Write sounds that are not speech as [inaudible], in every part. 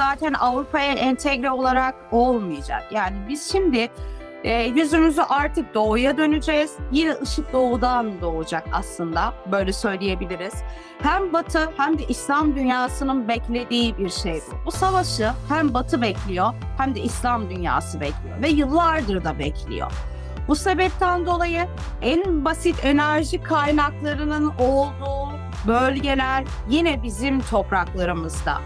zaten Avrupa'ya entegre olarak olmayacak. Yani biz şimdi e, yüzümüzü artık doğuya döneceğiz. Yine ışık doğudan doğacak aslında. Böyle söyleyebiliriz. Hem Batı hem de İslam dünyasının beklediği bir şey bu. Bu savaşı hem Batı bekliyor hem de İslam dünyası bekliyor ve yıllardır da bekliyor. Bu sebepten dolayı en basit enerji kaynaklarının olduğu bölgeler yine bizim topraklarımızda.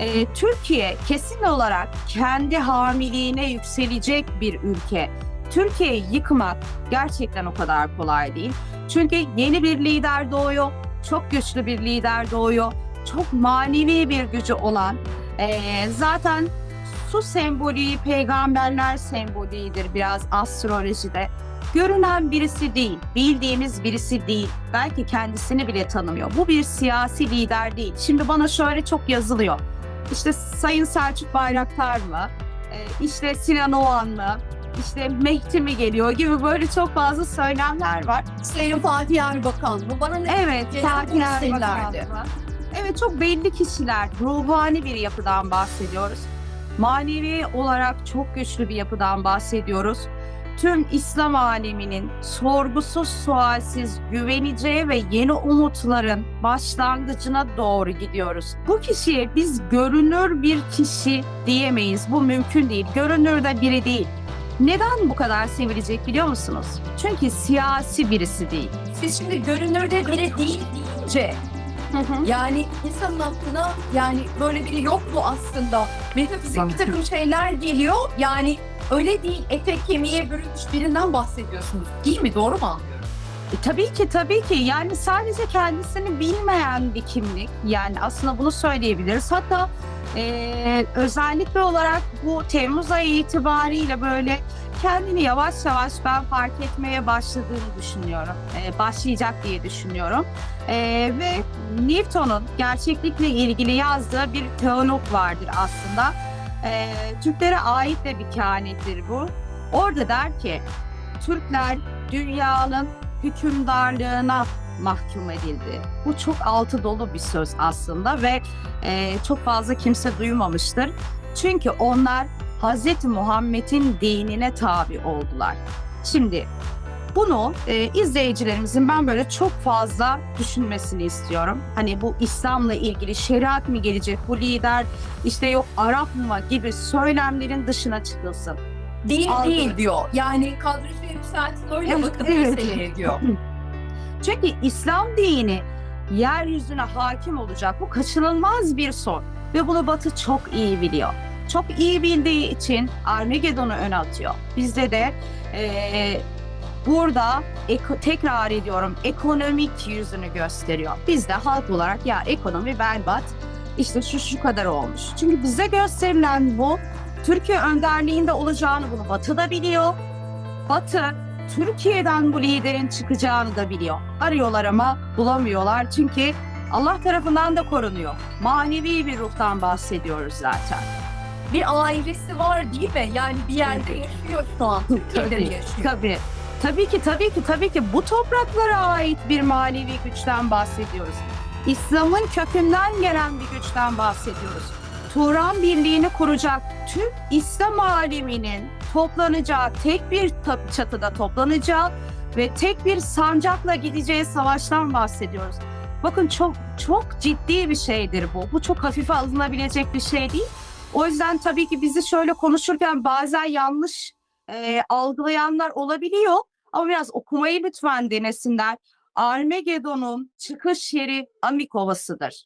Ee, Türkiye kesin olarak kendi hamiliğine yükselecek bir ülke. Türkiye'yi yıkmak gerçekten o kadar kolay değil. Çünkü yeni bir lider doğuyor, çok güçlü bir lider doğuyor, çok manevi bir gücü olan, ee, zaten su sembolü peygamberler sembolüdür biraz astrolojide. Görünen birisi değil, bildiğimiz birisi değil. Belki kendisini bile tanımıyor. Bu bir siyasi lider değil. Şimdi bana şöyle çok yazılıyor. İşte Sayın Selçuk Bayraktar mı? Ee, işte Sinan Oğan mı? İşte Mehdi mi geliyor gibi böyle çok fazla söylemler var. Sayın Fatih Erbakan bu bana ne? Evet, Fatih. Erbakan. Evet, çok belli kişiler, ruhani bir yapıdan bahsediyoruz. Manevi olarak çok güçlü bir yapıdan bahsediyoruz. Tüm İslam aleminin sorgusuz sualsiz güveneceği ve yeni umutların başlangıcına doğru gidiyoruz. Bu kişiye biz görünür bir kişi diyemeyiz. Bu mümkün değil. Görünür de biri değil. Neden bu kadar sevilecek biliyor musunuz? Çünkü siyasi birisi değil. Siz şimdi görünürde biri değil deyince yani insanın aklına yani böyle biri yok mu aslında? Metafizik bir takım şeyler geliyor yani öyle değil ete kemiğe bürünmüş birinden bahsediyorsunuz. Değil mi? Doğru mu anlıyorum? E, tabii ki tabii ki. Yani sadece kendisini bilmeyen bir kimlik. Yani aslında bunu söyleyebiliriz. Hatta e, özellikle olarak bu Temmuz ayı itibariyle böyle kendini yavaş yavaş ben fark etmeye başladığını düşünüyorum. E, başlayacak diye düşünüyorum. E, ve Newton'un gerçeklikle ilgili yazdığı bir teolog vardır aslında E, Türklere ait de bir kehanettir bu orada der ki Türkler dünyanın hükümdarlığına mahkum edildi. Bu çok altı dolu bir söz aslında ve e, çok fazla kimse duymamıştır. Çünkü onlar Hz. Muhammed'in dinine tabi oldular. Şimdi bunu e, izleyicilerimizin ben böyle çok fazla düşünmesini istiyorum. Hani bu İslam'la ilgili şeriat mı gelecek, bu lider işte yok Arap mı gibi söylemlerin dışına çıkılsın. Değil Algı. değil diyor. Yani kadrosu yükseltin öyle Evet, bakın evet. meseleye diyor. [laughs] Çünkü İslam dini yeryüzüne hakim olacak. Bu kaçınılmaz bir son. Ve bunu Batı çok iyi biliyor. Çok iyi bildiği için Armageddon'u ön atıyor. Bizde de eee, burada tekrar ediyorum ekonomik yüzünü gösteriyor. Biz de halk olarak ya ekonomi berbat işte şu şu kadar olmuş. Çünkü bize gösterilen bu Türkiye önderliğinde olacağını bunu Batı da biliyor. Batı Türkiye'den bu liderin çıkacağını da biliyor. Arıyorlar ama bulamıyorlar çünkü Allah tarafından da korunuyor. Manevi bir ruhtan bahsediyoruz zaten. Bir ailesi var değil mi? Yani bir yerde yaşıyor şu an. Türkiye'de yaşıyor? Tabii. Tabii ki tabii ki tabii ki bu topraklara ait bir manevi güçten bahsediyoruz. İslam'ın kökünden gelen bir güçten bahsediyoruz. Turan Birliği'ni kuracak tüm İslam aleminin toplanacağı, tek bir çatıda toplanacağı ve tek bir sancakla gideceği savaştan bahsediyoruz. Bakın çok çok ciddi bir şeydir bu. Bu çok hafife alınabilecek bir şey değil. O yüzden tabii ki bizi şöyle konuşurken bazen yanlış e, algılayanlar olabiliyor. Ama biraz okumayı lütfen denesinler. Armageddon'un çıkış yeri Amik Ovası'dır.